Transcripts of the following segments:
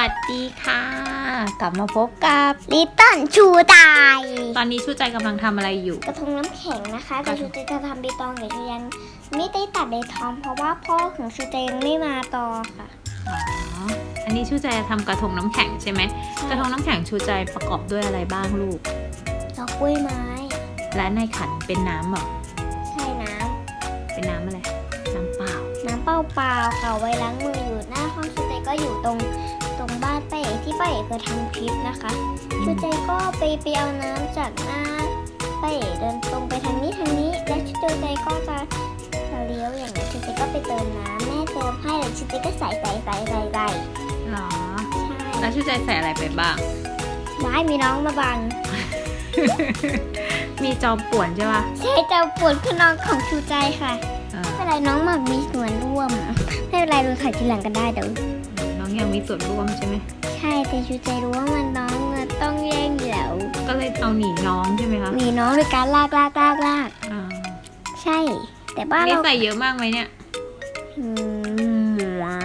สวัสดีค่ะ กลับมาพบกับลิตเติ้ลชูตายตอนนี้ชูใจกำลังทำอะไรอยู่ กระทงน้ำแข็งนะคะกแต่ระทชูงเจจะทำใบตองแต่ชูยังไม่ได้ตัดใบทองเพราะว่าพ่อของชูเจยังไม่มาต่อค่ะอ๋ออันนี้ชูใจจะทำกระทงน้ำแข็งใช่ไหมกระทงน้ำแข็งชูใจประกอบด้วยอะไรบ้างลูกดอกกล้วยไม้ และในขันเป็นน้ำเหรอใช่น้เป็นน้ำอะไรน้ำเปล่าำน้ำเปล่าๆค่ะไว้ล้างมืออยู่หน้าห้องชูเจก็อยู่ตรงตรงบ้านป้าเอ๋ที่ป้าเอ๋เคยทำคลิปนะคะชูเจก็ไปไปเอาน้ำจากหน้าป้าเอ๋เดินตรงไปทางนี้ทางนี้ แล้วชูเจก็จะเลี้ยวอย่างนี้ชูเจก็ไปเติมน้ำแม่เติมให้แล้วชูเจก็ใส่ใส่ใส่ใส่ใส่หรอใช่แล้วชูใจใส่อะไรไปบ้างร้ายมีน้องมาบังมีจอมป่วนใช่ป่ะใช่เจ้าปวดคือน้องของชูใจค่ะเออไม่เป็นไรน้องหมากมีส่วนร่วมไม่เป็นไรเราถ่ายทีหลังกันได้เดี๋ยวน้องยังมีส่วนร่วมใช่ไหม ใช่แต่ชูใจรู้ว่ามันน้องอะต้องแย่งเดี๋ยวก็เลยเอาหนีน้องใช่ไหมคะมีน้องด้วยการลากลากลากลากอ่าใช่ แต่บ้านนี่เราใส่เยอะมากไหมเนี่ย อืมหวา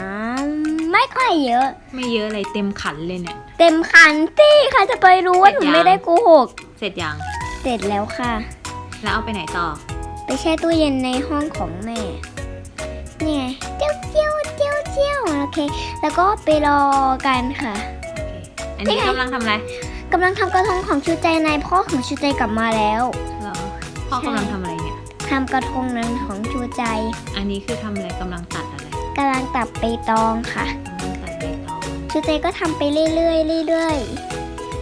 นไม่ค่อยเยอะ ไม่เยอะเลยเต็มขันเลยเนี่ย เต็มคันที่ใครจะไปรู้ว่าหนูเสร็จยังไม่ได้โกหก เสร็จยัง เสร็จแล้วค่ะ แล้วเอาไปไหนต่อ ไปแช่ตู้เย็นในห้องของแม่ เค แล้วก็ไปรอกันค่ะอันนี้นี่ไงกำลังทำอะไรกำลังทำกระทงของชูใจในพ่อของชูใจกลับมาแล้ว เหรอพ่อกำลังทำอะไรเนี่ย ทำกระทงนั้นของชูใจอันนี้คือทำอะไรกำลังตัดอะไรกำลังตับไปตองค่ะ กำลังตัดใบตองชูใจก็ทำไปเรื่อยๆเรื่อย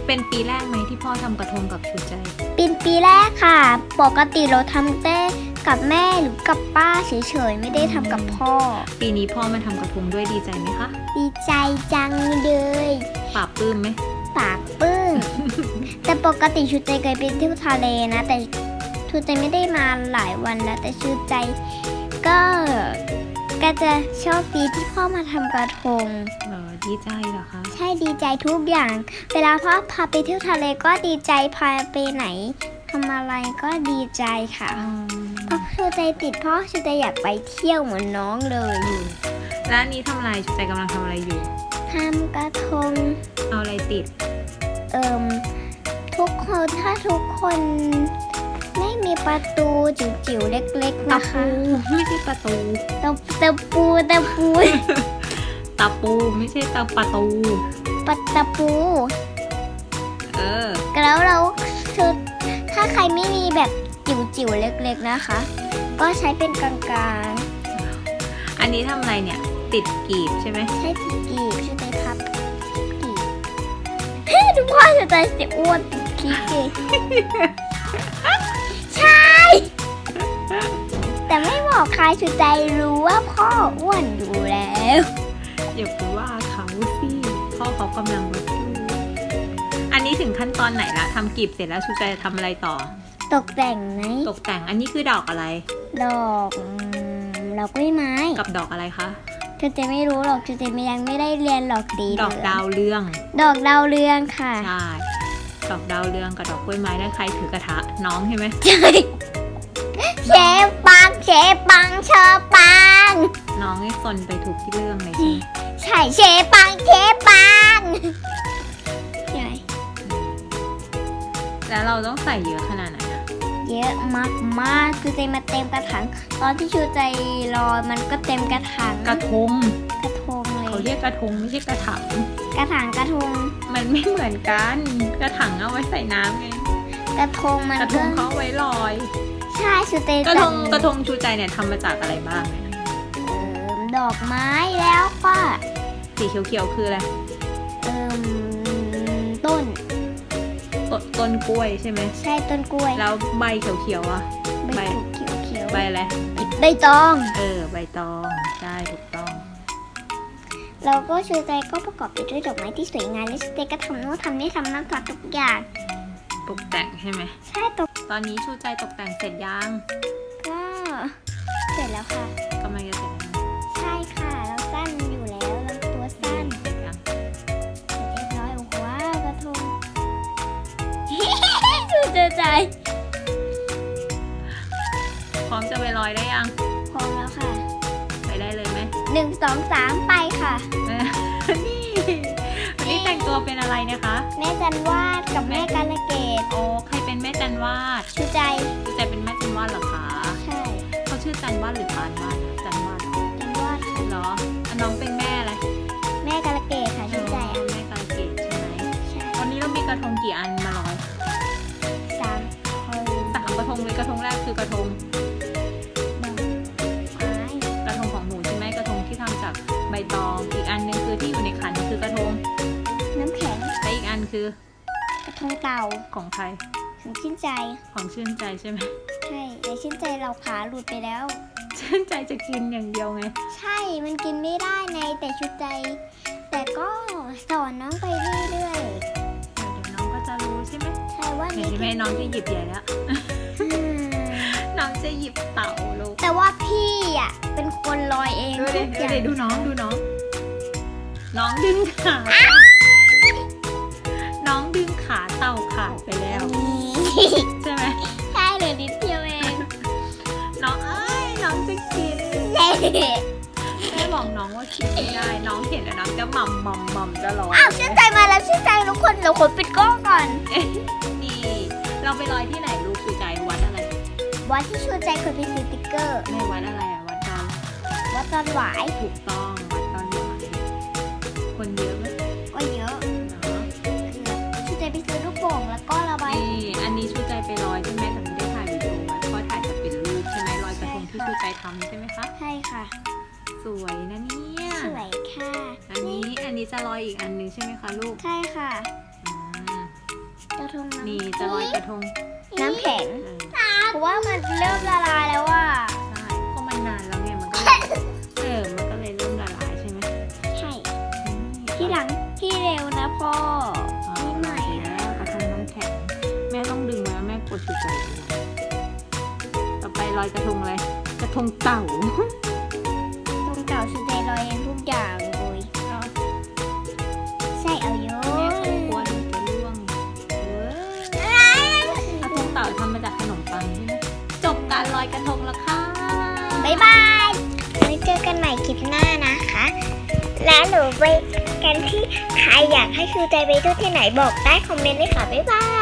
เป็นปีแรกไหมที่พ่อทำกระทงกับชูใจๆปีนปีแรกค่ะ ปกติเราทำแต่ กับแม่หรือกับป้าเฉยๆไม่ได้ทำกับพ่อ ปีนี้พ่อมาทำกระทงด้วยดีใจไหมคะดีใจจังเลยปราบปลื้มไหมปากปึ้งแต่ปกติชูใจเคยไปเที่ยวทะเลนะ แต่ชูใจไม่ได้มาหลายวันแล้ว แต่ชูใจ ก็ก็จะโชคดีที่พ่อมาทำกระทง เหรอดีใจเหรอคะ ใช่ดีใจทุกอย่าง เวลาพ่อพาไปเที่ยวทะเลก็ดีใจพาไปไหนทำอะไรก็ดีใจค่ะ อืมเพราะ ชูใจติดพ่อชูใจอยากไปเที่ยวเหมือนน้องเลยแล้วอันนี้ทำอะไรชูใจกำลังทำอะไรอยู่ทำกระทง เอาอะไรติด เอิมทุกคนถ้าทุกคนไม่มีประตูจิ๋วๆเล็กๆตะนะคะปูไม่ใช่ประตูตะตะปูตะปูตะปูไม่ใช่ตะประตูปะตะปู เออ แล้วเราคือถ้าใครไม่มีแบบ จิ๋วๆเล็กๆนะคะ ก็ใช้เป็นกลางอันนี้ทำอะไรเนี่ย ติดกีบใช่ไหมๆ ใช้ติดกีบช่วยได้พับกีบเฮ้ยดูพ่อจะใจเสียอ้วนติดกีบเองใช่ แต่ไม่บอกใครชูใจรู้ว่าพ่ออ้วนอยู่แล้ว อย่าไปว่าเขาสิพ่อเขากำลังลดอยู่อันนี้ถึงขั้นตอนไหนละทำกีบเสร็จแล้วชูใจจะทำอะไรต่อ ตกแต่งไหมตกแต่งอันนี้คือดอกอะไร ดอกอืมดอกกล้วยไม้กับดอกอะไรคะชูใจไม่รู้หรอกชูใจยังไม่ได้เรียนหรอกตีดอกดาวเรือง ดอกดาวเรืองค่ะใช่ ดอกดาวเรืองกับดอกกล้วยไม้ได้ใครถือกระทะน้องใช่ไหมใช่เชฟปังเชฟปังเชอปัง น้องให้ซนไปถูกที่เรื่องเลยใช่ไหมใช่เชฟปังเชฟปังใช่แล้วเราต้องใส่เยอะขนาดไหนอะ เยอะมากมากๆคือใจมาเต็มกระถางตอนที่ชูใจรอมันก็เต็มกระถางกระทงกระทงเลเขายเรียกกระทงไม่ใช่กระถังกระถางกระทงมันไม่เหมือนกัน กระถังเอาไว้ใส่น้ำไงกระทงมันกระทก็งเขาเอาไว้ลอย ใช่ชูใจกระทงแต่กระทงชูใจเนี่ยทำมาจากอะไรบ้างเนี่ยเอิ่มดอกไม้แล้วก็สีเขียวๆคืออะไรเอิ่มต้น ต้นต้นกล้วยใช่ไหมใช่ต้นกล้วย แล้วใบเขียวๆอะ ใบใบเขียวเขียวใบอะไร ใบตอง เออ ใบตอง ใช่ถูกต้องแล้วก็ชูใจก็ประกอบไปด้วยดอกไม้ที่สวยงามและชูใจก็ทำโน้ตทำนี่ทำนั่นทำทุกอย่าง ตกแต่งใช่ไหม ใช่ตก ตอนนี้ชูใจตกแต่งเสร็จยัง ก็เสร็จแล้วค่ะ พร้อมจะไปลอยได้ยัง พร้อมแล้วค่ะไปได้เลยไหมหนึ่งสองสามไปค่ะนี่ตัวเป็นอะไรเนะคะ แม่จันวาดกับแม่กาลเกตโอ้ใครเป็นแม่จันวาดชูใจชูใจเป็นแม่จันวาดเหรอคะใช่เขาชื่อจันวาดหรือปานวาดนะจันวาดเหรอจันวาดค่ะเหรออะน้องเป็นแม่ ตอง อีกอันหนึงคือที่อยู่ในขันคือกระทงน้ำแข็งและอีกอันคือกระทงเต่าของใครถึงชื่นใจ ของชื่นใจใช่ไหม ใช่แต่ชื่นใจเราขาหลุดไปแล้ว ชื่นใจจะกินอย่างเดียวไง ใช่ มันกินไม่ได้ในแต่ชุดใจ แต่ก็สอนน้องไปเรื่อยเดี๋ยวน้องก็จะรู้ใช่ไหมๆ ใช่ว่าเห็นนี่ไหมน้องจะหยิบใหญ่แล้ว อืม น้องจะหยิบเต่าลูกแต่ว่าพี่อะเป็นคนลอยเองดูทุดิกอดูย่างดิดูน้องดูน้อง น้องดึงขาน้องดึงขาเต่าขาดไปแล้วนี่ใช่ไหมใช่เหลือนิดเดียวเอง น้องเอ้ยน้องจะกินเย้แม่บอกน้องว่ากินไม่ได้ น้องเห็นแล้วน้องจะหม่ำหม่ำหม่ำจะร้องอ้าวชื่นใจมาแล้วชื่นใจทุกคนเราขอปิดกล้องก่อน นี่ เราไปลอยที่ไหนลูกชูใจ วัดอะไรวัดที่ชื่นใจเคยไปซื้อติ๊กเกอร์ ในวัดอะไรอะวัดดอนวัดตอนหวายถูกต้องวัดดอนหวายคนเยอะไหมก็เยอะเนาะชื่นใจไปซื้อลูกโป่งแล้วก็ระบายนี่อันนี้ชูใจไปลอยใช่ไหมแต่ไม่ได้ถ่ายวิดีโอไว้เพราะว่าถ่ายจะเป็นรูปใช่ไหมลอยกระทงที่ชูใจทำใช่ไหมคะใช่ค่ะสวยนะเนี่ยสวยค่ะอันนี้อันนี้จะลอยอีกอันหนึงใช่ไหมคะลูกใช่ค่ะอ่ากระทงำนี่จะลอยกระทง น้ำแข็งเออเพราะว่ามันเริ่มละลายแล้วว่าใช่ก็มันนานแล้วไงมันก็เลยเออมันก็เลยเริ่มละลายใช่ไหมใช่อืมที่หลังที่เร็วนะพ่ออ๋อนิดหน่อยแล้อะวกระทงน้ำแข็ง แม่ต้องดึงไว้แม่กลัวชูใจไม่ได้ต่อไปลอยกระทงอะไรกระทงเต่าตรงเก่าชุดใจลอยเองทุกอย่างเลยใช่เอาำมาจากขนมปังใช่ไหมจบการลอยกระทงแล้วค่ะ บ๊ายบายไว้เจอกันใหม่คลิปหน้านะคะ แล้วหนูไปกันที่ใครอยากให้ชูใจไปด้วยที่ไหนบอกใต้คอมเมนต์เลยค่ะ บ๊ายบาย